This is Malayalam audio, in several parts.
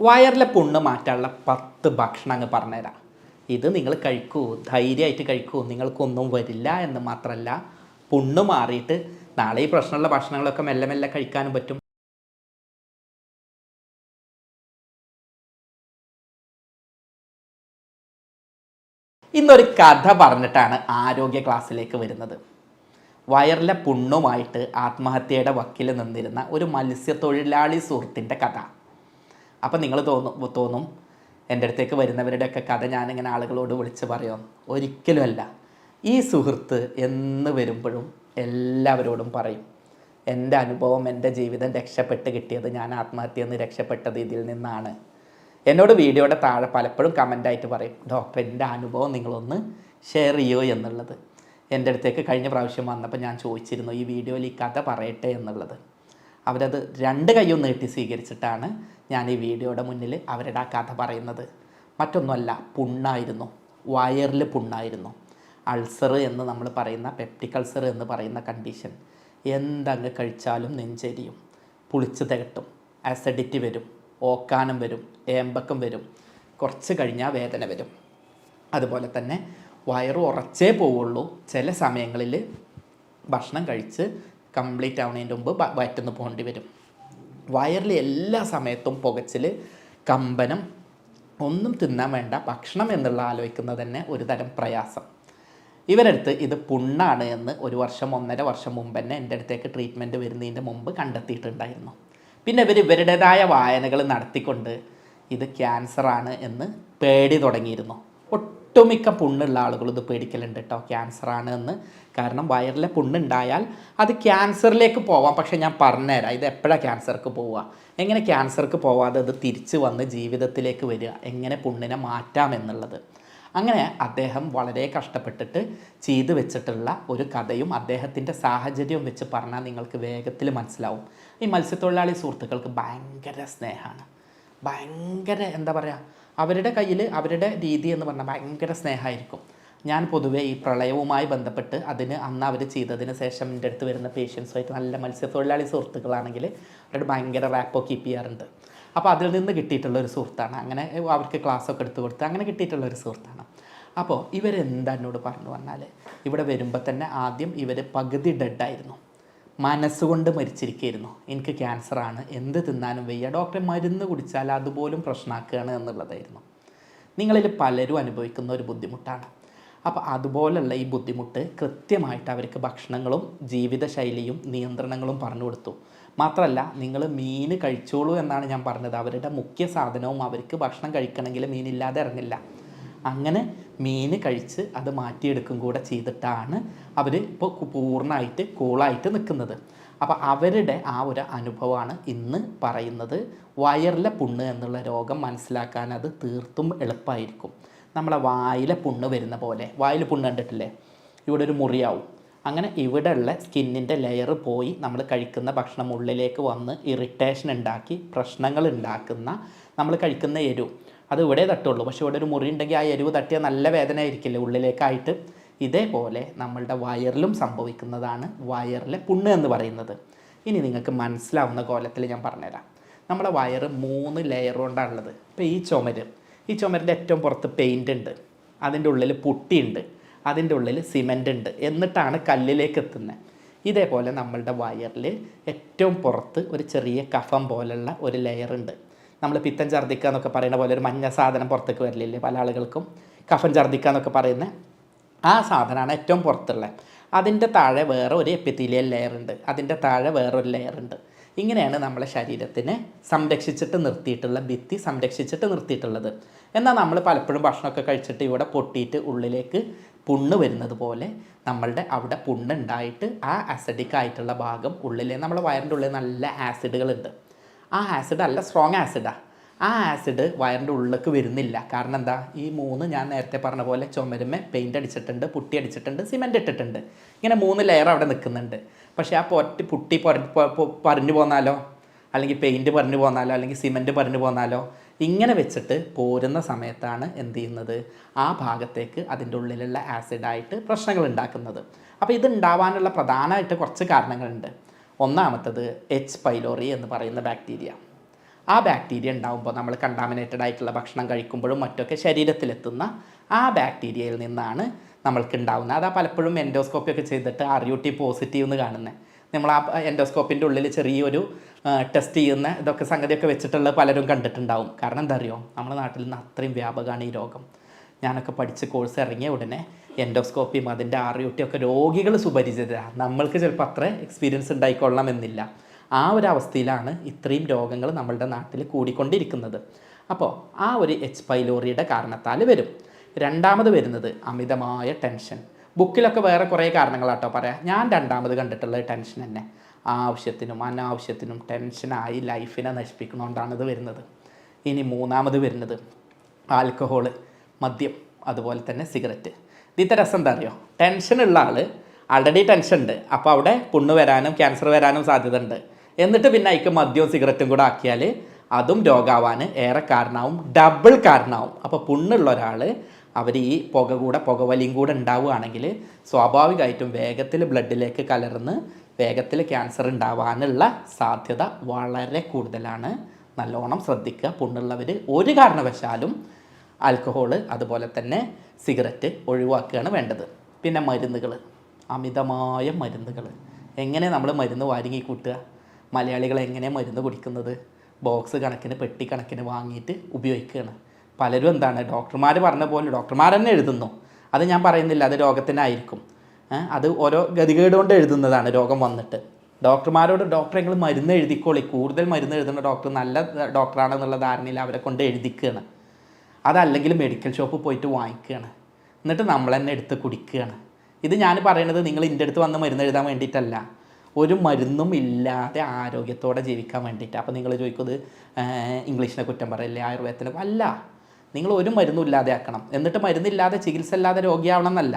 വയറിലെ പുണ്ണ് മാറ്റാനുള്ള പത്ത് ഭക്ഷണം അങ്ങ് പറഞ്ഞുതരാം. ഇത് നിങ്ങൾ കഴിക്കൂ ധൈര്യമായിട്ട് കഴിക്കൂ നിങ്ങൾക്കൊന്നും വരില്ല എന്ന് മാത്രമല്ല പുണ്ണ് മാറിയിട്ട് നാളെ ഈ പ്രശ്നമുള്ള ഭക്ഷണങ്ങളൊക്കെ മെല്ലെ മെല്ലെ കഴിക്കാനും പറ്റും. ഇന്നൊരു കഥ പറഞ്ഞിട്ടാണ് ആരോഗ്യ ക്ലാസ്സിലേക്ക് വരുന്നത്. വയറിലെ പുണ്ണുമായിട്ട് ആത്മഹത്യയുടെ വക്കിൽ നിന്നിരുന്ന ഒരു മത്സ്യത്തൊഴിലാളി സുഹൃത്തിന്റെ കഥ. അപ്പം നിങ്ങൾ തോന്നും തോന്നും എന്റെ അടുത്തേക്ക് വരുന്നവരുടെയൊക്കെ കഥ ഞാനിങ്ങനെ ആളുകളോട് വിളിച്ച് പറയാം. ഒരിക്കലുമല്ല. ഈ സുഹൃത്ത് എന്ന് വരുമ്പോഴും എല്ലാവരോടും പറയും. എന്റെ അനുഭവം എന്റെ ജീവിതം രക്ഷപ്പെട്ട് കിട്ടിയത് ഞാൻ ആത്മഹത്യ നിന്ന് രക്ഷപ്പെട്ടത് ഇതിൽ നിന്നാണ്. എന്നോട് വീഡിയോയുടെ താഴെ പലപ്പോഴും കമന്റായിട്ട് പറയും ഡോക്ടർ എന്റെ അനുഭവം നിങ്ങളൊന്ന് ഷെയർ ചെയ്യോ എന്നുള്ളത്? എന്റെ അടുത്തേക്ക് കഴിഞ്ഞ പ്രാവശ്യം വന്നപ്പോൾ ഞാൻ ചോദിച്ചിരുന്നു ഈ വീഡിയോയിൽ ഈ കഥ പറയട്ടെ എന്നുള്ളത്? അവരത് രണ്ട് കൈയും നീട്ടി സ്വീകരിച്ചിട്ടാണ് ഞാൻ ഈ വീഡിയോയുടെ മുന്നിൽ അവരുടെ ആ കഥ പറയുന്നത്. മറ്റൊന്നുമല്ല പുണ്ണായിരുന്നു. വയറിൽ പുണ്ണായിരുന്നു. അൾസർ എന്ന് നമ്മൾ പറയുന്ന പെപ്റ്റിക് അൾസർ എന്ന് പറയുന്ന കണ്ടീഷൻ. എന്തങ്ങ് കഴിച്ചാലും നെഞ്ചരിയും. പുളിച്ച് തികട്ടും. ആസിഡിറ്റി വരും. ഓക്കാനം വരും. ഏമ്പക്കം വരും. കുറച്ച് കഴിഞ്ഞാൽ വേദന വരും. അതുപോലെ തന്നെ വയറ് ഉറച്ചേ പോവുള്ളൂ. ചില സമയങ്ങളിൽ ഭക്ഷണം കഴിച്ച് കംപ്ലീറ്റ് ആവുന്നതിന്റെ മുമ്പ് വ- വയറ്റുന്ന് പോകേണ്ടി വരും. വയറിൽ എല്ലാ സമയത്തും പുകച്ചിൽ കമ്പനം ഒന്നും തിന്നാൻ വേണ്ട ഭക്ഷണം എന്നുള്ള ആലോചിക്കുന്നത് തന്നെ ഒരു തരം പ്രയാസം. ഇവരടുത്ത് ഇത് പുണ്ണാണ് എന്ന് ഒരു വർഷം ഒന്നര വർഷം മുമ്പ് തന്നെ എന്റെ അടുത്തേക്ക് ട്രീറ്റ്മെന്റ് വരുന്നതിന്റെ മുമ്പ് കണ്ടെത്തിയിട്ടുണ്ടായിരുന്നു. പിന്നെ ഇവർ ഇവരുടേതായ വായനകൾ നടത്തിക്കൊണ്ട് ഇത് ക്യാൻസറാണ് എന്ന് പേടി തുടങ്ങിയിരുന്നു. ഒട്ടുമിക്ക പുണ്ണുള്ള ആളുകൾ ഇത് പേടിക്കലുണ്ട് കേട്ടോ ക്യാൻസറാണ് എന്ന്. കാരണം വയറിലെ പുണ്ണുണ്ടായാൽ അത് ക്യാൻസറിലേക്ക് പോവാം. പക്ഷേ ഞാൻ പറഞ്ഞുതരാം ഇത് എപ്പോഴാണ് ക്യാൻസർക്ക് പോവുക? എങ്ങനെ ക്യാൻസർക്ക് പോവാതെ അത് തിരിച്ചു വന്ന് ജീവിതത്തിലേക്ക് വരിക? എങ്ങനെ പുണ്ണിനെ മാറ്റാം എന്നുള്ളത്. അങ്ങനെ അദ്ദേഹം വളരെ കഷ്ടപ്പെട്ടിട്ട് ചെയ്തു വെച്ചിട്ടുള്ള ഒരു കഥയും അദ്ദേഹത്തിന്റെ സാഹചര്യവും വെച്ച് പറഞ്ഞാൽ നിങ്ങൾക്ക് വേഗത്തിൽ മനസ്സിലാവും. ഈ മത്സ്യത്തൊഴിലാളി സുഹൃത്തുക്കൾക്ക് ഭയങ്കര സ്നേഹമാണ്. ഭയങ്കര എന്താ പറയുക അവരുടെ കയ്യിൽ അവരുടെ രീതി എന്ന് പറഞ്ഞാൽ ഭയങ്കര സ്നേഹമായിരിക്കും ഞാൻ പൊതുവേ ഈ പ്രളയവുമായി ബന്ധപ്പെട്ട് അതിന് അന്ന് അവർ ചെയ്തതിന് ശേഷം എന്റെ അടുത്ത് വരുന്ന പേഷ്യൻസുമായിട്ട് നല്ല മത്സ്യത്തൊഴിലാളി സുഹൃത്തുക്കളാണെങ്കിൽ അവരോട് ഭയങ്കര റാപ്പോ കീപ്പ് ചെയ്യാറുണ്ട്. അപ്പോൾ അതിൽ നിന്ന് കിട്ടിയിട്ടുള്ള ഒരു സുഹൃത്താണ്. അങ്ങനെ അവർക്ക് ക്ലാസ്സൊക്കെ എടുത്തു കൊടുത്ത് അങ്ങനെ കിട്ടിയിട്ടുള്ള ഒരു സുഹൃത്താണ്. അപ്പോൾ ഇവരെന്താ എന്നോട് പറഞ്ഞു പറഞ്ഞാൽ ഇവിടെ വരുമ്പോൾ തന്നെ ആദ്യം ഇവർ പകുതി ഡെഡായിരുന്നു മനസ്സുകൊണ്ട് മരിച്ചിരിക്കുകയായിരുന്നു. എനിക്ക് ക്യാൻസറാണ് എന്ത് തിന്നാനും വയ്യ. ഡോക്ടറെ മരുന്ന് കുടിച്ചാൽ അതുപോലും പ്രശ്നമാക്കുകയാണ് എന്നുള്ളതായിരുന്നു. നിങ്ങളിൽ പലരും അനുഭവിക്കുന്ന ഒരു ബുദ്ധിമുട്ടാണ്. അപ്പോൾ അതുപോലുള്ള ഈ ബുദ്ധിമുട്ട് കൃത്യമായിട്ട് അവർക്ക് ഭക്ഷണങ്ങളും ജീവിതശൈലിയും നിയന്ത്രണങ്ങളും പറഞ്ഞു കൊടുത്തു. മാത്രമല്ല നിങ്ങൾ മീൻ കഴിച്ചോളൂ എന്നാണ് ഞാൻ പറഞ്ഞത്. അവരുടെ മുഖ്യ സാധനവും അവർക്ക് ഭക്ഷണം കഴിക്കണമെങ്കിൽ മീനില്ലാതെ ഇറങ്ങില്ല. അങ്ങനെ മീൻ കഴിച്ച് അത് മാറ്റിയെടുക്കും കൂടെ ചെയ്തിട്ടാണ് അവർ ഇപ്പോൾ പൂർണമായിട്ട് കൂളായിട്ട് നിൽക്കുന്നത്. അപ്പോൾ അവരുടെ ആ ഒരു അനുഭവമാണ് ഇന്ന് പറയുന്നത്. വയറിലെ പുണ്ണ് എന്നുള്ള രോഗം മനസ്സിലാക്കാൻ അത് തീർത്തും എളുപ്പമായിരിക്കും. നമ്മളെ വായിലെ പുണ്ണ് വരുന്ന പോലെ. വായിൽ പുണ്ണ് കണ്ടിട്ടില്ലേ? ഇവിടെ ഒരു മുറിയാവും. അങ്ങനെ ഇവിടെയുള്ള സ്കിന്നിന്റെ ലെയർ പോയി നമ്മൾ കഴിക്കുന്ന ഭക്ഷണം ഉള്ളിലേക്ക് വന്ന് ഇറിറ്റേഷൻ ഉണ്ടാക്കി പ്രശ്നങ്ങൾ ഉണ്ടാക്കുന്ന നമ്മൾ കഴിക്കുന്ന എരിവ് അത് ഇവിടെ തട്ടുള്ളൂ. പക്ഷേ ഇവിടെ ഒരു മുറി ഉണ്ടെങ്കിൽ ആ എരിവ് തട്ടിയാൽ നല്ല വേദന ആയിരിക്കില്ലേ ഉള്ളിലേക്കായിട്ട്? ഇതേപോലെ നമ്മളുടെ വയറിലും സംഭവിക്കുന്നതാണ് വയറിലെ പുണ്ണ് എന്ന് പറയുന്നത്. ഇനി നിങ്ങൾക്ക് മനസ്സിലാവുന്ന കോലത്തിൽ ഞാൻ പറഞ്ഞുതരാം. നമ്മുടെ വയറ് മൂന്ന് ലെയർ കൊണ്ടാണുള്ളത് ഇപ്പോൾ ഈ ചുമര്. ഈ ചുമരിന്റെ ഏറ്റവും പുറത്ത് പെയിന്റ് ഉണ്ട്. അതിന്റെ ഉള്ളിൽ പുട്ടിയുണ്ട്. അതിന്റെ ഉള്ളിൽ സിമന്റ് ഉണ്ട്. എന്നിട്ടാണ് കല്ലിലേക്ക് എത്തുന്നത്. ഇതേപോലെ നമ്മളുടെ വയറിൽ ഏറ്റവും പുറത്ത് ഒരു ചെറിയ കഫം പോലുള്ള ഒരു ലെയർ ഉണ്ട്. നമ്മൾ പിത്തൻ ഛർദ്ദിക്കുക എന്നൊക്കെ പറയുന്ന പോലെ ഒരു മഞ്ഞ സാധനം പുറത്തേക്ക് വരില്ലേ പല ആളുകൾക്കും. കഫൻ ഛർദ്ദിക്കുക എന്നൊക്കെ പറയുന്ന ആ സാധനമാണ് ഏറ്റവും പുറത്തുള്ളത്. അതിന്റെ താഴെ വേറെ ഒരു എപ്പിത്തീലിയൽ ലെയർ ഉണ്ട്. അതിന്റെ താഴെ വേറൊരു ലെയർ ഉണ്ട്. ഇങ്ങനെയാണ് നമ്മളെ ശരീരത്തിനെ സംരക്ഷിച്ചിട്ട് നിർത്തിയിട്ടുള്ള ഭിത്തി സംരക്ഷിച്ചിട്ട് നിർത്തിയിട്ടുള്ളത്. എന്നാൽ നമ്മൾ പലപ്പോഴും ഭക്ഷണമൊക്കെ കഴിച്ചിട്ട് ഇവിടെ പൊട്ടിയിട്ട് ഉള്ളിലേക്ക് പുണ്ണ് വരുന്നത് പോലെ നമ്മളുടെ അവിടെ പുണ്ണ് ഉണ്ടായിട്ട് ആ അസിഡിക് ആയിട്ടുള്ള ഭാഗം ഉള്ളിലെ നമ്മളെ വയറിന്റെ ഉള്ളിൽ നല്ല ആസിഡുകളുണ്ട് ആ ആസിഡ് അല്ല സ്ട്രോങ് ആസിഡാണ് ആ. ആസിഡ് വയറിന്റെ ഉള്ളിലേക്ക് വരുന്നില്ല. കാരണം എന്താ? ഈ മൂന്ന് ഞാൻ നേരത്തെ പറഞ്ഞ പോലെ ചുമരുമേ പെയിന്റ് അടിച്ചിട്ടുണ്ട് പുട്ടി അടിച്ചിട്ടുണ്ട് സിമെന്റ് ഇട്ടിട്ടുണ്ട്. ഇങ്ങനെ മൂന്ന് ലെയർ അവിടെ നിൽക്കുന്നുണ്ട്. പക്ഷേ ആ പൊറ്റ് പുട്ടി പറഞ്ഞു പോന്നാലോ? അല്ലെങ്കിൽ പെയിന്റ് പറഞ്ഞു പോന്നാലോ? അല്ലെങ്കിൽ സിമെന്റ് പറഞ്ഞു പോന്നാലോ? ഇങ്ങനെ വെച്ചിട്ട് പോരുന്ന സമയത്താണ് എന്ത് ചെയ്യുന്നത്? ആ ഭാഗത്തേക്ക് അതിന്റെ ഉള്ളിലുള്ള ആസിഡായിട്ട് പ്രശ്നങ്ങൾ ഉണ്ടാക്കുന്നത്. അപ്പോൾ ഇത് ഉണ്ടാവാനുള്ള പ്രധാനമായിട്ട് കുറച്ച് കാരണങ്ങളുണ്ട്. ഒന്നാമത്തത് എച്ച് പൈലോറി എന്ന് പറയുന്ന ബാക്ടീരിയ ആ ബാക്ടീരിയ ഉണ്ടാകുമ്പോൾ നമ്മൾ കണ്ടാമിനേറ്റഡ് ആയിട്ടുള്ള ഭക്ഷണം കഴിക്കുമ്പോഴും മറ്റൊക്കെ ശരീരത്തിലെത്തുന്ന ആ ബാക്ടീരിയയിൽ നിന്നാണ് നമ്മൾക്ക് ഉണ്ടാകുന്നത് അതാ പലപ്പോഴും എൻഡോസ്കോപ്പി ഒക്കെ ചെയ്തിട്ട് ആർ യു ടി പോസിറ്റീവ് എന്ന് കാണുന്നത് നമ്മൾ ആ എൻഡോസ്കോപ്പിന്റെ ഉള്ളിൽ ചെറിയൊരു ടെസ്റ്റ് ചെയ്യുന്ന ഇതൊക്കെ സംഗതിയൊക്കെ വെച്ചിട്ടുള്ള പലരും കണ്ടിട്ടുണ്ടാവും. കാരണം എന്താ അറിയോ? നമ്മുടെ നാട്ടിൽ നിന്ന് അത്രയും വ്യാപകമാണ് ഈ രോഗം. ഞാനൊക്കെ പഠിച്ച് കോഴ്സ് ഇറങ്ങിയ ഉടനെ എൻഡോസ്കോപ്പിയും അതിന്റെ ആർ യു ടി ഒക്കെ രോഗികൾ സുപരിചിതരാണ് നമ്മൾക്ക് ചിലപ്പോൾ അത്ര എക്സ്പീരിയൻസ് ഉണ്ടായിക്കൊള്ളണമെന്നില്ല. ആ ഒരു അവസ്ഥയിലാണ് ഇത്രയും രോഗങ്ങൾ നമ്മളുടെ നാട്ടിൽ കൂടിക്കൊണ്ടിരിക്കുന്നത്. അപ്പോൾ ആ ഒരു എച്ച് പൈലോറിയുടെ കാരണത്താൽ വരും. രണ്ടാമത് വരുന്നത് അമിതമായ ടെൻഷൻ ബുക്കിലൊക്കെ വേറെ കുറേ കാരണങ്ങളാട്ടോ പറയാം. ഞാൻ രണ്ടാമത് കണ്ടിട്ടുള്ളത് ടെൻഷൻ തന്നെ. ആവശ്യത്തിനും അനാവശ്യത്തിനും ടെൻഷനായി ലൈഫിനെ നശിപ്പിക്കുന്നതുകൊണ്ടാണ് ഇത് വരുന്നത്. ഇനി മൂന്നാമത് വരുന്നത് ആൽക്കഹോൾ മദ്യം അതുപോലെ തന്നെ സിഗരറ്റ് ഇതിന്റെ രസം എന്താ അറിയോ? ടെൻഷനുള്ള ആൾ ആൾറെഡി ടെൻഷൻ ഉണ്ട്. അപ്പോൾ അവിടെ പുണ്ണ് വരാനും ക്യാൻസർ വരാനും സാധ്യത ഉണ്ട് എന്നിട്ട് പിന്നെ അതിക്ക് മദ്യവും സിഗരറ്റും കൂടെ ആക്കിയാൽ അതും രോഗാവാൻ ഏറെ കാരണമാവും ഡബിൾ കാരണമാവും അപ്പോൾ പുണ്ണുള്ള ഒരാൾ അവർ ഈ പുക കൂടെ പുകവലിയും കൂടെ ഉണ്ടാവുകയാണെങ്കിൽ സ്വാഭാവികമായിട്ടും വേഗത്തിൽ ബ്ലഡിലേക്ക് കലർന്ന് വേഗത്തിൽ ക്യാൻസർ ഉണ്ടാവാനുള്ള സാധ്യത വളരെ കൂടുതലാണ്. നല്ലോണം ശ്രദ്ധിക്കുക. പുണ്ണുള്ളവർ ഒരു കാരണവശാലും ആൽക്കഹോൾ അതുപോലെ തന്നെ സിഗരറ്റ് ഒഴിവാക്കുകയാണ് വേണ്ടത്. പിന്നെ മരുന്നുകൾ അമിതമായ മരുന്നുകൾ എങ്ങനെ നമ്മൾ മരുന്ന് വാരിങ്ങി കൂട്ടുക? മലയാളികൾ എങ്ങനെ മരുന്ന് കുടിക്കുന്നത്? ബോക്സ് കണക്കിന് പെട്ടി കണക്കിന് വാങ്ങിയിട്ട് ഉപയോഗിക്കുകയാണ്. പലരും എന്താണ് ഡോക്ടർമാർ പറഞ്ഞ പോലെ ഡോക്ടർമാർ തന്നെ എഴുതുന്നു. അത് ഞാൻ പറയുന്നില്ല അത് രോഗത്തിനായിരിക്കും. അത് ഓരോ ഗതികേട് കൊണ്ട് എഴുതുന്നതാണ് രോഗം വന്നിട്ട്. ഡോക്ടർമാരോട് ഡോക്ടർ നിങ്ങൾ മരുന്ന് എഴുതിക്കോളി. കൂടുതൽ മരുന്ന് എഴുതുന്ന ഡോക്ടർ നല്ല ഡോക്ടറാണെന്നുള്ള ധാരണയിൽ അവരെ കൊണ്ട് എഴുതിക്കുകയാണ്. അതല്ലെങ്കിൽ മെഡിക്കൽ ഷോപ്പ് പോയിട്ട് വാങ്ങിക്കുകയാണ്. എന്നിട്ട് നമ്മൾ തന്നെ എടുത്ത് കുടിക്കുകയാണ്. ഇത് ഞാൻ പറയുന്നത് നിങ്ങൾ എന്റെ അടുത്ത് വന്ന് മരുന്ന് എഴുതാൻ വേണ്ടിയിട്ടല്ല. ഒരു മരുന്നും ഇല്ലാതെ ആരോഗ്യത്തോടെ ജീവിക്കാൻ വേണ്ടിയിട്ട്. അപ്പോൾ നിങ്ങൾ ചോദിക്കുന്നത് ഇംഗ്ലീഷിനെ കുറ്റം പറയില്ലേ ആയുർവേദത്തിനെ അല്ല. നിങ്ങൾ ഒരു മരുന്നും ഇല്ലാതെ ആക്കണം എന്നിട്ട് മരുന്നില്ലാതെ ചികിത്സ ഇല്ലാതെ രോഗിയാവണം എന്നല്ല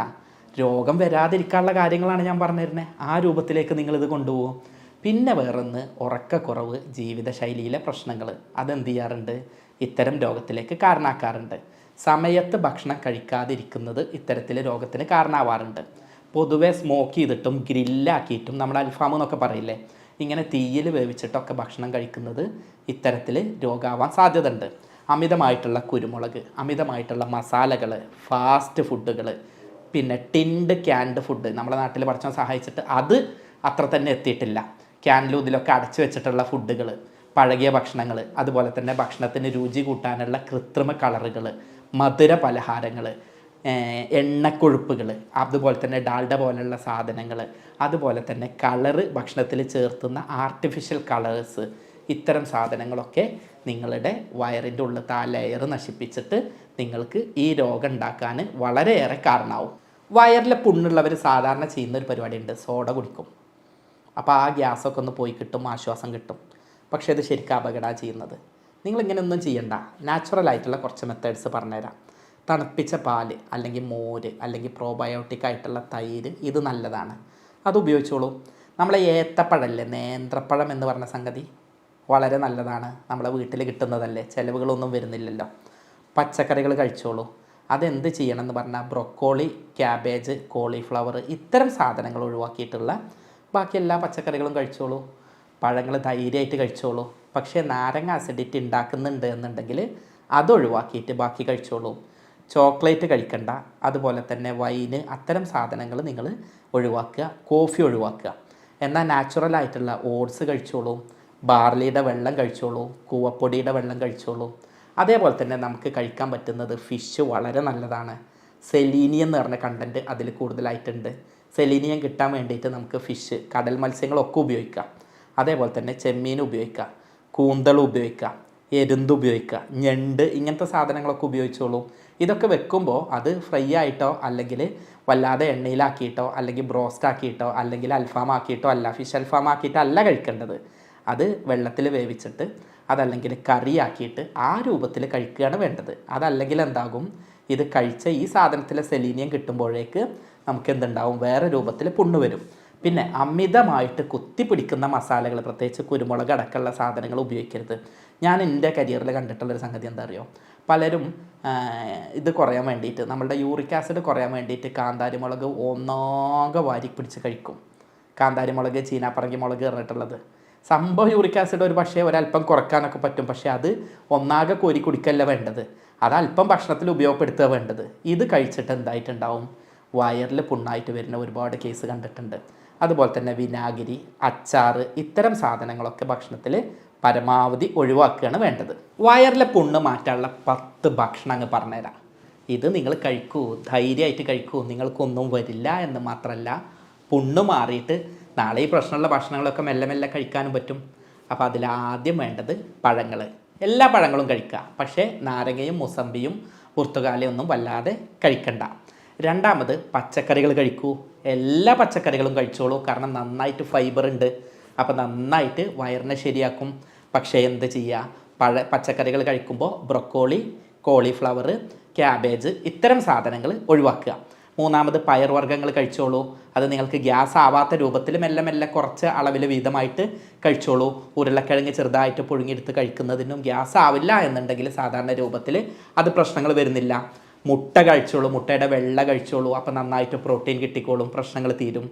രോഗം വരാതിരിക്കാനുള്ള കാര്യങ്ങളാണ് ഞാൻ പറഞ്ഞിരുന്നത് ആ രൂപത്തിലേക്ക് നിങ്ങളിത് കൊണ്ടുപോകും. പിന്നെ വേറൊന്ന് ഉറക്കക്കുറവ് ജീവിതശൈലിയിലെ പ്രശ്നങ്ങൾ. അതെന്ത് ചെയ്യാറുണ്ട്? ഇത്തരം രോഗത്തിലേക്ക് കാരണമാക്കാറുണ്ട് സമയത്ത് ഭക്ഷണം കഴിക്കാതിരിക്കുന്നത് ഇത്തരത്തിൽ രോഗത്തിന് കാരണമാവാറുണ്ട് പൊതുവെ സ്മോക്ക് ചെയ്തിട്ടും ഗ്രില്ലാക്കിയിട്ടും നമ്മൾ അൽഫാം എന്നൊക്കെ പറയില്ലേ? ഇങ്ങനെ തീയിൽ വേവിച്ചിട്ടൊക്കെ ഭക്ഷണം കഴിക്കുന്നത് ഇത്തരത്തിൽ രോഗമാവാൻ സാധ്യതയുണ്ട്. അമിതമായിട്ടുള്ള കുരുമുളക് അമിതമായിട്ടുള്ള മസാലകൾ ഫാസ്റ്റ് ഫുഡുകൾ പിന്നെ ടിൻഡ് ക്യാൻഡ് ഫുഡ് നമ്മുടെ നാട്ടിൽ പഠിച്ചാൽ സഹായിച്ചിട്ട് അത് അത്ര തന്നെ എത്തിയിട്ടില്ല. ക്യാൻഡിലും ഇതിലൊക്കെ അടച്ചു വെച്ചിട്ടുള്ള ഫുഡുകൾ പഴകിയ ഭക്ഷണങ്ങൾ അതുപോലെ തന്നെ ഭക്ഷണത്തിന് രുചി കൂട്ടാനുള്ള കൃത്രിമ കളറുകൾ മധുര പലഹാരങ്ങൾ എണ്ണക്കൊഴുപ്പുകൾ അതുപോലെ തന്നെ ഡാൽഡ പോലുള്ള സാധനങ്ങൾ അതുപോലെ തന്നെ കളറ് ഭക്ഷണത്തിൽ ചേർത്തുന്ന ആർട്ടിഫിഷ്യൽ കളേഴ്സ് ഇത്തരം സാധനങ്ങളൊക്കെ നിങ്ങളുടെ വയറിന്റെ ഉള്ളിൽ ആ ലെയർ നശിപ്പിച്ചിട്ട് നിങ്ങൾക്ക് ഈ രോഗം ഉണ്ടാക്കാൻ വളരെയേറെ കാരണമാവും. വയറിലെ പുണ്ണുള്ളവർ സാധാരണ ചെയ്യുന്ന ഒരു പരിപാടിയുണ്ട് സോഡ കുടിക്കും. അപ്പോൾ ആ ഗ്യാസൊക്കെ ഒന്ന് പോയി കിട്ടും ആശ്വാസം കിട്ടും. പക്ഷേ അത് ശരിക്കും അപകടമാണ് ചെയ്യുന്നത്. നിങ്ങളിങ്ങനെ ഒന്നും ചെയ്യണ്ട. നാച്ചുറൽ ആയിട്ടുള്ള കുറച്ച് മെത്തേഡ്സ് പറഞ്ഞുതരാം. തണുപ്പിച്ച പാൽ അല്ലെങ്കിൽ മോര് അല്ലെങ്കിൽ പ്രോബയോട്ടിക് ആയിട്ടുള്ള തൈര് ഇത് നല്ലതാണ്. അത് ഉപയോഗിച്ചോളൂ. നമ്മളെ ഏത്തപ്പഴമല്ലേ നേന്ത്രപ്പഴം എന്ന് പറഞ്ഞ സംഗതി വളരെ നല്ലതാണ്. നമ്മളെ വീട്ടിൽ കിട്ടുന്നതല്ലേ? ചിലവുകളൊന്നും വരുന്നില്ലല്ലോ. പച്ചക്കറികൾ കഴിച്ചോളൂ. അതെന്ത് ചെയ്യണം എന്ന് പറഞ്ഞാൽ ബ്രൊക്കോളി ക്യാബേജ് കോളിഫ്ലവർ ഇത്തരം സാധനങ്ങൾ ഒഴിവാക്കിയിട്ടുള്ള ബാക്കി എല്ലാ പച്ചക്കറികളും കഴിച്ചോളൂ. പഴങ്ങൾ ധൈര്യമായിട്ട് കഴിച്ചോളൂ. പക്ഷേ നാരങ്ങ അസിഡിറ്റി ഉണ്ടാക്കുന്നുണ്ട് എന്നുണ്ടെങ്കിൽ അത് ഒഴിവാക്കിയിട്ട് ബാക്കി കഴിച്ചോളൂ. ചോക്ലേറ്റ് കഴിക്കണ്ട. അതുപോലെ തന്നെ വൈന് അത്തരം സാധനങ്ങൾ നിങ്ങൾ ഒഴിവാക്കുക. കോഫി ഒഴിവാക്കുക. എന്നാൽ നാച്ചുറൽ ആയിട്ടുള്ള ഓട്സ് കഴിച്ചോളൂ. ബാർലിയുടെ വെള്ളം കഴിച്ചോളൂ. കൂവപ്പൊടിയുടെ വെള്ളം കഴിച്ചോളൂ. അതേപോലെ തന്നെ നമുക്ക് കഴിക്കാൻ പറ്റുന്നത് ഫിഷ് വളരെ നല്ലതാണ്. സെലീനിയം എന്ന് പറഞ്ഞ കണ്ടന്റ് അതിൽ കൂടുതലായിട്ടുണ്ട്. സെലീനിയം കിട്ടാൻ വേണ്ടിയിട്ട് നമുക്ക് ഫിഷ് കടൽ മത്സ്യങ്ങളൊക്കെ ഉപയോഗിക്കാം. അതേപോലെ തന്നെ ചെമ്മീൻ ഉപയോഗിക്കാം കൂന്തൾ ഉപയോഗിക്കാം എരുന്ത് ഉപയോഗിക്കുക ഞണ്ട് ഇങ്ങനത്തെ സാധനങ്ങളൊക്കെ ഉപയോഗിച്ചോളൂ. ഇതൊക്കെ വെക്കുമ്പോൾ അത് ഫ്രൈ ആയിട്ടോ അല്ലെങ്കിൽ വല്ലാതെ എണ്ണയിലാക്കിയിട്ടോ അല്ലെങ്കിൽ ബ്രോസ്റ്റ് ആക്കിയിട്ടോ അല്ലെങ്കിൽ അൽഫാം ആക്കിയിട്ടോ അല്ല ഫിഷ് അൽഫാം ആക്കിയിട്ടോ അല്ല കഴിക്കേണ്ടത്. അത് വെള്ളത്തിൽ വേവിച്ചിട്ട് അതല്ലെങ്കിൽ കറിയാക്കിയിട്ട് ആ രൂപത്തിൽ കഴിക്കുകയാണ് വേണ്ടത്. അതല്ലെങ്കിൽ എന്താകും? ഇത് കഴിച്ച ഈ സാധനത്തിലെ സെലീനിയം കിട്ടുമ്പോഴേക്ക് നമുക്ക് എന്തുണ്ടാവും? വേറെ രൂപത്തിൽ പുണ്ണ് വരും. പിന്നെ അമിതമായിട്ട് കുത്തിപ്പിടിക്കുന്ന മസാലകൾ പ്രത്യേകിച്ച് കുരുമുളക് അടക്കമുള്ള സാധനങ്ങൾ ഉപയോഗിക്കരുത്. ഞാൻ എന്റെ കരിയറിൽ കണ്ടിട്ടുള്ളൊരു സംഗതി എന്താ അറിയോ പലരും ഇത് കുറയാൻ വേണ്ടിയിട്ട് നമ്മളുടെ യൂറിക് ആസിഡ് കുറയാൻ വേണ്ടിയിട്ട് കാന്താരി മുളക് ഒന്നാകെ വാരി പിടിച്ച് കഴിക്കും. കാന്താരി മുളക് ചീനാപ്പറങ്കി മുളക് പറഞ്ഞിട്ടുള്ളത്. സംഭവം യൂറിക് ആസിഡ് ഒരു പക്ഷേ ഒരല്പം കുറയ്ക്കാനൊക്കെ പറ്റും. പക്ഷേ അത് ഒന്നാകെ കോരി കുടിക്കല്ല വേണ്ടത്? അത് അല്പം ഭക്ഷണത്തിൽ ഉപയോഗപ്പെടുത്തുക വേണ്ടത്. ഇത് കഴിച്ചിട്ട് എന്തായിട്ടുണ്ടാവും? വയറിൽ പുണ്ണായിട്ട് വരുന്ന ഒരുപാട് കേസ് കണ്ടിട്ടുണ്ട്. അതുപോലെ തന്നെ വിനാഗിരി അച്ചാറ് ഇത്തരം സാധനങ്ങളൊക്കെ ഭക്ഷണത്തിൽ പരമാവധി ഒഴിവാക്കുകയാണ് വേണ്ടത്. വയറിലെ പുണ്ണ് മാറ്റാനുള്ള പത്ത് ഭക്ഷണം അങ്ങ് പറഞ്ഞുതരാം. ഇത് നിങ്ങൾ കഴിക്കൂ ധൈര്യമായിട്ട് കഴിക്കൂ നിങ്ങൾക്കൊന്നും വരില്ല എന്ന് മാത്രമല്ല പുണ്ണ് മാറിയിട്ട് നാളെ ഈ പ്രശ്നമുള്ള ഭക്ഷണങ്ങളൊക്കെ മെല്ലെ മെല്ലെ കഴിക്കാനും പറ്റും. അപ്പോൾ അതിലാദ്യം വേണ്ടത് പഴങ്ങൾ എല്ലാ പഴങ്ങളും കഴിക്കുക. പക്ഷേ നാരങ്ങയും മുസമ്പിയും പുർത്തുകാലയും ഒന്നും വല്ലാതെ കഴിക്കണ്ട. രണ്ടാമത് പച്ചക്കറികൾ കഴിക്കൂ. എല്ലാ പച്ചക്കറികളും കഴിച്ചോളൂ. കാരണം നന്നായിട്ട് ഫൈബർ ഉണ്ട്. അപ്പോൾ നന്നായിട്ട് വയറിനെ ശരിയാക്കും. പക്ഷേ എന്ത് ചെയ്യുക പഴ പച്ചക്കറികൾ കഴിക്കുമ്പോൾ ബ്രൊക്കോളി കോളിഫ്ലവർ ക്യാബേജ് ഇത്തരം സാധനങ്ങൾ ഒഴിവാക്കുക. മൂന്നാമത് പയർവർഗങ്ങൾ കഴിച്ചോളൂ. അത് നിങ്ങൾക്ക് ഗ്യാസ് ആവാത്ത രൂപത്തിൽ മെല്ലെ മെല്ലെ കുറച്ച് അളവിൽ വീതമായിട്ട് കഴിച്ചോളൂ. ഉരുളക്കിഴങ്ങ് ചെറുതായിട്ട് പുഴുങ്ങിയെടുത്ത് കഴിക്കുന്നതിനും ഗ്യാസ് ആവില്ല എന്നുണ്ടെങ്കിൽ സാധാരണ രൂപത്തിൽ അത് പ്രശ്നങ്ങൾ വരുന്നില്ല. മുട്ട കഴിച്ചോളൂ മുട്ടയുടെ വെള്ള കഴിച്ചോളൂ അപ്പോൾ നന്നായിട്ട് പ്രോട്ടീൻ കിട്ടിക്കോളും പ്രശ്നങ്ങൾ തീരും.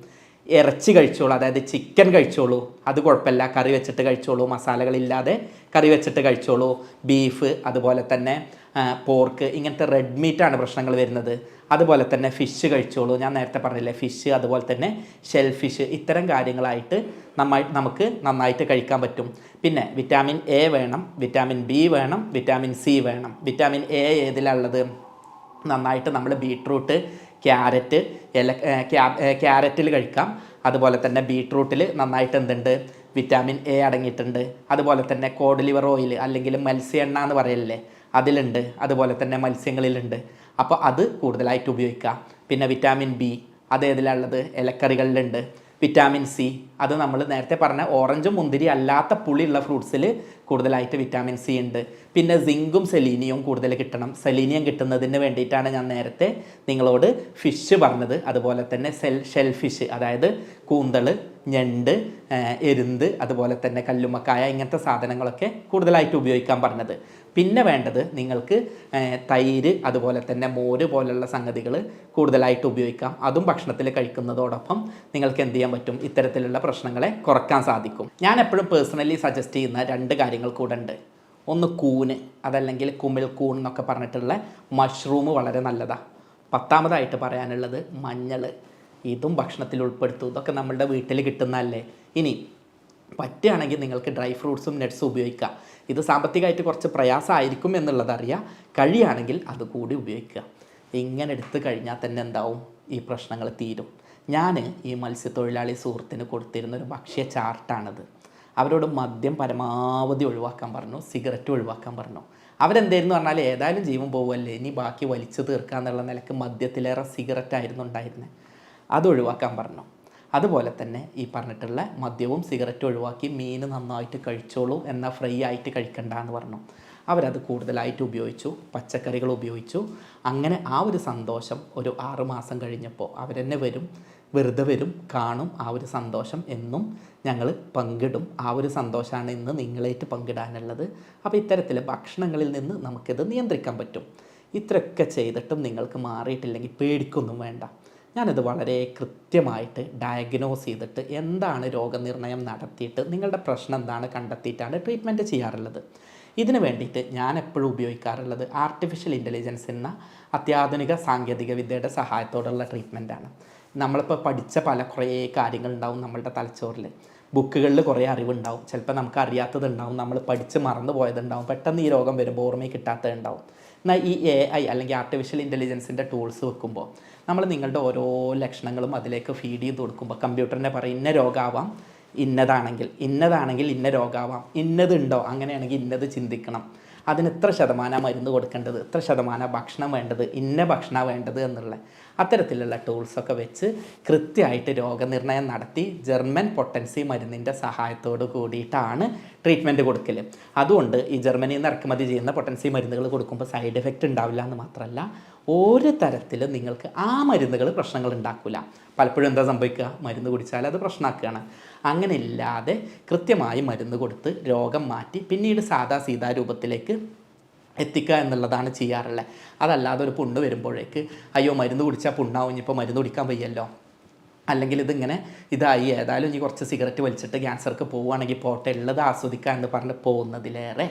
ഇറച്ചി കഴിച്ചോളൂ അതായത് ചിക്കൻ കഴിച്ചോളൂ അത് കുഴപ്പമില്ല. കറി വെച്ചിട്ട് കഴിച്ചോളൂ മസാലകളില്ലാതെ കറി വെച്ചിട്ട് കഴിച്ചോളൂ. ബീഫ് അതുപോലെ തന്നെ പോർക്ക് ഇങ്ങനത്തെ റെഡ് മീറ്റാണ് പ്രശ്നങ്ങൾ വരുന്നത്. അതുപോലെ തന്നെ ഫിഷ് കഴിച്ചോളൂ. ഞാൻ നേരത്തെ പറഞ്ഞില്ലേ ഫിഷ് അതുപോലെ തന്നെ ഷെൽ ഫിഷ് ഇത്തരം കാര്യങ്ങളായിട്ട് നന്നായി നമുക്ക് നന്നായിട്ട് കഴിക്കാൻ പറ്റും. പിന്നെ വിറ്റാമിൻ എ വേണം വിറ്റാമിൻ ബി വേണം വിറ്റാമിൻ സി വേണം. വിറ്റാമിൻ എ ഏതിലുള്ളത് നന്നായിട്ട് നമ്മൾ ബീട്രൂട്ട് ക്യാരറ്റ് ഇല ക്യാരറ്റിൽ കഴിക്കാം. അതുപോലെ തന്നെ ബീട്രൂട്ടിൽ നന്നായിട്ട് എന്തുണ്ട്? വിറ്റാമിൻ എ അടങ്ങിയിട്ടുണ്ട്. അതുപോലെ തന്നെ കോഡ് ലിവർ ഓയിൽ അല്ലെങ്കിൽ മത്സ്യ എണ്ണ എന്ന് പറയല്ലേ അതിലുണ്ട്. അതുപോലെ തന്നെ മത്സ്യങ്ങളിലുണ്ട്. അപ്പോൾ അത് കൂടുതലായിട്ട് ഉപയോഗിക്കാം. പിന്നെ വിറ്റാമിൻ ബി അത് ഏതിലുള്ളത് ഇലക്കറികളിലുണ്ട് വിറ്റാമിൻ സി അത് നമ്മൾ നേരത്തെ പറഞ്ഞ ഓറഞ്ചും മുന്തിരി അല്ലാത്ത പുളിയുള്ള ഫ്രൂട്ട്സിൽ കൂടുതലായിട്ട് വിറ്റാമിൻ സി ഉണ്ട്. പിന്നെ സിങ്കും സെലീനിയും കൂടുതൽ കിട്ടണം. സെലീനിയം കിട്ടുന്നതിന് വേണ്ടിയിട്ടാണ് ഞാൻ നേരത്തെ നിങ്ങളോട് ഫിഷ് പറഞ്ഞത്. അതുപോലെ തന്നെ സെൽ ഷെൽ ഫിഷ് അതായത് കൂന്തൾ ഞണ്ട് എരുന്ത് അതുപോലെ തന്നെ കല്ലുമ്മക്കായ ഇങ്ങനത്തെ സാധനങ്ങളൊക്കെ കൂടുതലായിട്ട് ഉപയോഗിക്കാൻ പറഞ്ഞത്. പിന്നെ വേണ്ടത് നിങ്ങൾക്ക് തൈര് അതുപോലെ തന്നെ മോര് പോലുള്ള സംഗതികൾ കൂടുതലായിട്ട് ഉപയോഗിക്കാം. അതും ഭക്ഷണത്തിൽ കഴിക്കുന്നതോടൊപ്പം നിങ്ങൾക്ക് എന്ത് ചെയ്യാൻ പറ്റും? ഇത്തരത്തിലുള്ള പ്രശ്നങ്ങളെ കുറയ്ക്കാൻ സാധിക്കും. ഞാൻ എപ്പോഴും പേഴ്സണലി സജസ്റ്റ് ചെയ്യുന്ന രണ്ട് കാര്യങ്ങൾ കൂടെ ഉണ്ട്. ഒന്ന് കൂന് അതല്ലെങ്കിൽ കുമിൽ കൂൺ എന്നൊക്കെ പറഞ്ഞിട്ടുള്ള മഷ്റൂം വളരെ നല്ലതാണ് പത്താമതായിട്ട് പറയാനുള്ളത് മഞ്ഞൾ. ഇതും ഭക്ഷണത്തിൽ ഉൾപ്പെടുത്തും. ഇതൊക്കെ നമ്മളുടെ വീട്ടിൽ കിട്ടുന്നതല്ലേ. ഇനി പറ്റുകയാണെങ്കിൽ നിങ്ങൾക്ക് ഡ്രൈ ഫ്രൂട്ട്സും നട്ട്സും ഉപയോഗിക്കാം. ഇത് സാമ്പത്തികമായിട്ട് കുറച്ച് പ്രയാസമായിരിക്കും എന്നുള്ളതറിയാം കഴിയുകയാണെങ്കിൽ അതുകൂടി ഉപയോഗിക്കുക. ഇങ്ങനെ എടുത്തു കഴിഞ്ഞാൽ തന്നെ എന്താവും? ഈ പ്രശ്നങ്ങൾ തീരും. ഞാൻ ഈ മത്സ്യത്തൊഴിലാളി സുഹൃത്തിന് കൊടുത്തിരുന്ന ഒരു ഭക്ഷ്യ ചാർട്ടാണത്. അവരോട് മദ്യം പരമാവധി ഒഴിവാക്കാൻ പറഞ്ഞു സിഗരറ്റ് ഒഴിവാക്കാൻ പറഞ്ഞു. അവരെന്തായിരുന്നു പറഞ്ഞാൽ ഏതായാലും ജീവൻ പോകുമല്ലേ ഇനി ബാക്കി വലിച്ചു തീർക്കുക എന്നുള്ള നിലയ്ക്ക് മദ്യത്തിലേറെ സിഗരറ്റ് ആയിരുന്നു ഉണ്ടായിരുന്നത് അത് ഒഴിവാക്കാൻ പറഞ്ഞു. അതുപോലെ തന്നെ ഈ പറഞ്ഞിട്ടുള്ള മദ്യവും സിഗരറ്റ് ഒഴിവാക്കി മീൻ നന്നായിട്ട് കഴിച്ചോളൂ എന്നാൽ ഫ്രൈ ആയിട്ട് കഴിക്കണ്ട എന്ന് പറഞ്ഞു. അവരത് കൂടുതലായിട്ട് ഉപയോഗിച്ചു പച്ചക്കറികൾ ഉപയോഗിച്ചു. അങ്ങനെ ആ ഒരു സന്തോഷം ഒരു ആറുമാസം കഴിഞ്ഞപ്പോൾ അവരെന്നെ വരും. വെറുതെ വരും കാണും ആ ഒരു സന്തോഷം എന്നും ഞങ്ങൾ പങ്കിടും. ആ ഒരു സന്തോഷമാണ് ഇന്ന് നിങ്ങളായിട്ട് പങ്കിടാനുള്ളത്. അപ്പോൾ ഇത്തരത്തിൽ ഭക്ഷണങ്ങളിൽ നിന്ന് നമുക്കിത് നിയന്ത്രിക്കാൻ പറ്റും. ഇത്രയൊക്കെ ചെയ്തിട്ടും നിങ്ങൾക്ക് മാറിയിട്ടില്ലെങ്കിൽ പേടിക്കൊന്നും വേണ്ട. ഞാനത് വളരെ കൃത്യമായിട്ട് ഡയഗ്നോസ് ചെയ്തിട്ട് എന്താണ് രോഗനിർണയം നടത്തിയിട്ട് നിങ്ങളുടെ പ്രശ്നം എന്താണ് കണ്ടെത്തിയിട്ടാണ് ട്രീറ്റ്മെന്റ് ചെയ്യാറുള്ളത്. ഇതിന് വേണ്ടിയിട്ട് ഞാൻ എപ്പോഴും ഉപയോഗിക്കാറുള്ളത് ആർട്ടിഫിഷ്യൽ ഇന്റലിജൻസ് എന്ന അത്യാധുനിക സാങ്കേതിക വിദ്യയുടെ സഹായത്തോടുള്ള ട്രീറ്റ്മെന്റാണ് നമ്മളിപ്പോൾ പഠിച്ച പല കുറേ കാര്യങ്ങളുണ്ടാവും നമ്മളുടെ തലച്ചോറിൽ ബുക്കുകളിൽ കുറേ അറിവുണ്ടാവും. ചിലപ്പോൾ നമുക്ക് അറിയാത്തതുണ്ടാവും നമ്മൾ പഠിച്ച് മറന്നു പോയതുണ്ടാവും. പെട്ടെന്ന് ഈ രോഗം വരുമ്പോൾ ഓർമ്മയിൽ കിട്ടാത്തതുണ്ടാവും. എന്നാൽ ഈ എ ഐ അല്ലെങ്കിൽ ആർട്ടിഫിഷ്യൽ ഇന്റലിജൻസിന്റെ ടൂൾസ് വെക്കുമ്പോൾ നമ്മൾ നിങ്ങളുടെ ഓരോ ലക്ഷണങ്ങളും അതിലേക്ക് ഫീഡ് ചെയ്ത് കൊടുക്കുമ്പോൾ കമ്പ്യൂട്ടറിനെ പറയും ഇന്ന രോഗമാവാം ഇന്നതാണെങ്കിൽ ഇന്നതാണെങ്കിൽ ഇന്ന രോഗമാവാം ഇന്നതുണ്ടോ? അങ്ങനെയാണെങ്കിൽ ഇന്നത് ചിന്തിക്കണം. അതിന് ഇത്ര ശതമാനം മരുന്ന് കൊടുക്കേണ്ടത്? ഇത്ര ശതമാനം ഭക്ഷണം വേണ്ടത്? ഇന്ന ഭക്ഷണം വേണ്ടത്? എന്നുള്ള. അത്തരത്തിലുള്ള ടൂൾസൊക്കെ വെച്ച് കൃത്യമായിട്ട് രോഗനിർണയം നടത്തി ജർമ്മൻ പൊട്ടൻസി മരുന്നിന്റെ സഹായത്തോട് കൂടിയിട്ടാണ് ട്രീറ്റ്മെന്റ് കൊടുക്കൽ അതുകൊണ്ട് ഈ ജർമ്മനിയിൽ നിന്ന് ഇറക്കുമതി ചെയ്യുന്ന പൊട്ടൻസി മരുന്നുകൾ കൊടുക്കുമ്പോൾ സൈഡ് എഫക്റ്റ് ഉണ്ടാവില്ല എന്ന് മാത്രമല്ല ഒരു തരത്തിലും നിങ്ങൾക്ക് ആ മരുന്നുകൾ പ്രശ്നങ്ങൾ ഉണ്ടാക്കില്ല പലപ്പോഴും എന്താ സംഭവിക്കുക? മരുന്ന് കുടിച്ചാൽ അത് പ്രശ്നമാക്കുകയാണ് അങ്ങനെ ഇല്ലാതെ കൃത്യമായി മരുന്ന് കൊടുത്ത് രോഗം മാറ്റി പിന്നീട് സാധാ സീതാ രൂപത്തിലേക്ക് എത്തിക്കുക എന്നുള്ളതാണ് ചെയ്യാറുള്ളത്. അതല്ലാതെ ഒരു പുണ്ണ് വരുമ്പോഴേക്ക് അയ്യോ മരുന്ന് കുടിച്ചാൽ പുണ്ണാവും ഇനിയിപ്പോൾ മരുന്ന് കുടിക്കാൻ വയ്യല്ലോ. അല്ലെങ്കിൽ ഇതിങ്ങനെ ഇതായി ഏതായാലും ഇനി കുറച്ച് സിഗരറ്റ് വലിച്ചിട്ട് ക്യാൻസർക്ക് പോവുകയാണെങ്കിൽ പോട്ടെ ഉള്ളത് ആസ്വദിക്കുക എന്ന് പറഞ്ഞ് പോകുന്നതിലേറെ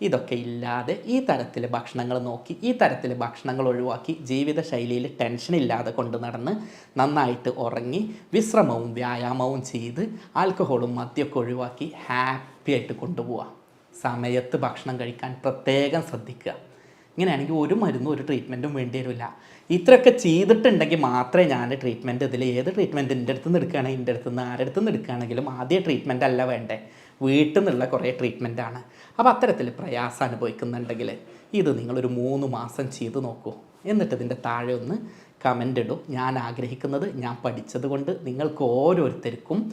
ഇതൊക്കെ ഇല്ലാതെ ഈ തരത്തിലെ ഭക്ഷണങ്ങൾ നോക്കി ഈ തരത്തിലെ ഭക്ഷണങ്ങൾ ഒഴിവാക്കി ജീവിതശൈലിയിൽ ടെൻഷൻ ഇല്ലാതെ കൊണ്ട് നടന്ന് നന്നായിട്ട് ഉറങ്ങി വിശ്രമവും വ്യായാമവും ചെയ്ത് ആൽക്കഹോളും മദ്യമൊക്കെ ഒഴിവാക്കി ഹാപ്പി ആയിട്ട് കൊണ്ടുപോവുക സമയത്ത് ഭക്ഷണം കഴിക്കാൻ പ്രത്യേകം ശ്രദ്ധിക്കുക. ഇങ്ങനെയാണെങ്കിൽ ഒരു മരുന്നും ഒരു ട്രീറ്റ്മെന്റും വേണ്ടി വരില്ല. ഇത്രയൊക്കെ ചെയ്തിട്ടുണ്ടെങ്കിൽ മാത്രമേ ഞാൻ ട്രീറ്റ്മെന്റ് ഇതിൽ ഏത് ട്രീറ്റ്മെന്റ് എന്റെ അടുത്ത് നിന്ന് എടുക്കുകയാണെങ്കിൽ എന്റെ അടുത്ത് നിന്ന് ആരുടെ അടുത്ത് നിന്ന് എടുക്കുകയാണെങ്കിലും ആദ്യം ട്രീറ്റ്മെന്റ് അല്ല വേണ്ടേ. വീട്ടിൽ നിന്നുള്ള കുറേ ട്രീറ്റ്മെന്റാണ് അപ്പോൾ അത്തരത്തിൽ പ്രയാസം അനുഭവിക്കുന്നുണ്ടെങ്കിൽ ഇത് നിങ്ങളൊരു മൂന്ന് മാസം ചെയ്ത് നോക്കൂ. എന്നിട്ട് ഇതിന്റെ താഴെ ഒന്ന് കമന്റ് ഇടും. ഞാൻ ആഗ്രഹിക്കുന്നത് ഞാൻ പഠിച്ചത് കൊണ്ട് നിങ്ങൾക്ക് ഓരോരുത്തർക്കും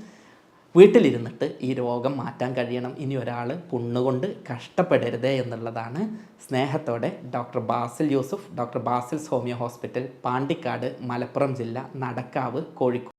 വീട്ടിലിരുന്നിട്ട് ഈ രോഗം മാറ്റാൻ കഴിയണം. ഇനി ഒരാൾ പുണ്ണുകൊണ്ട് കഷ്ടപ്പെടരുത് എന്നുള്ളതാണ് സ്നേഹത്തോടെ doctor Basil Yusuf doctor Basil's homeo hospital Pandikkad Malappuram ജില്ല നടക്കാവ് കോഴിക്കോട്.